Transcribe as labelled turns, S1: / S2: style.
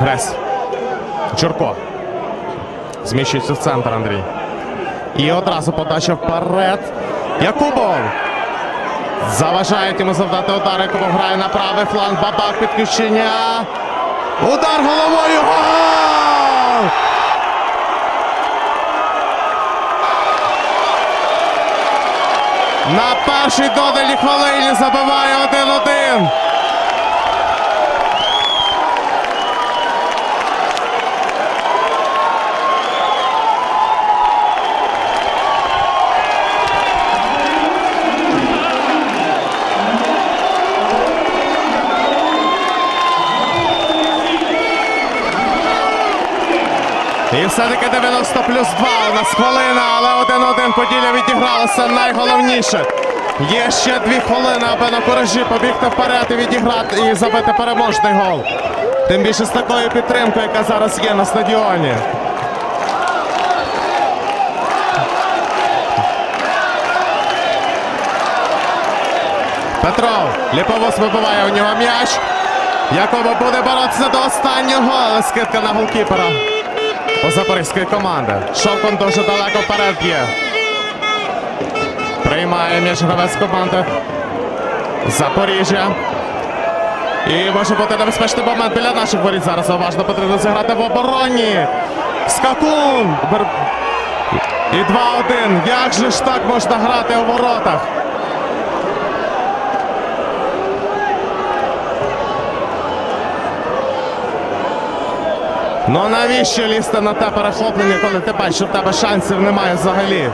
S1: Гресь. Чурко. Зміщується в центр, Андрій. І одразу подача вперед. Якубов. Заважають йому завдати удар. Якубов грає на правий фланг. Бабак підключення. Удар головою. Гол! На першій додальній хвилині забиває 1-1. І все-таки 90 плюс 2 у нас хвилина, але 1-1 Поділля відігралося найголовніше. Є ще дві хвилини, аби на куражі побігти вперед і відіграти і забити переможний гол. Тим більше з такою підтримкою, яка зараз є на стадіоні. Петров. Ліповос вибиває у нього м'яч. Якоба буде боротися до останнього, але скидка на голкіпера у запорізької команди. Шовкон дуже далеко вперед б'є. Приймає м'яч гравець команди Запоріжжя. І може бути небезпечний момент біля наших воріт. Зараз уважно потрібно зіграти в обороні. Скакун! І 2-1. Як же ж так можна грати у воротах? Ну навіщо лізти на те перехоплення, коли ти бачиш, що в тебе шансів немає взагалі?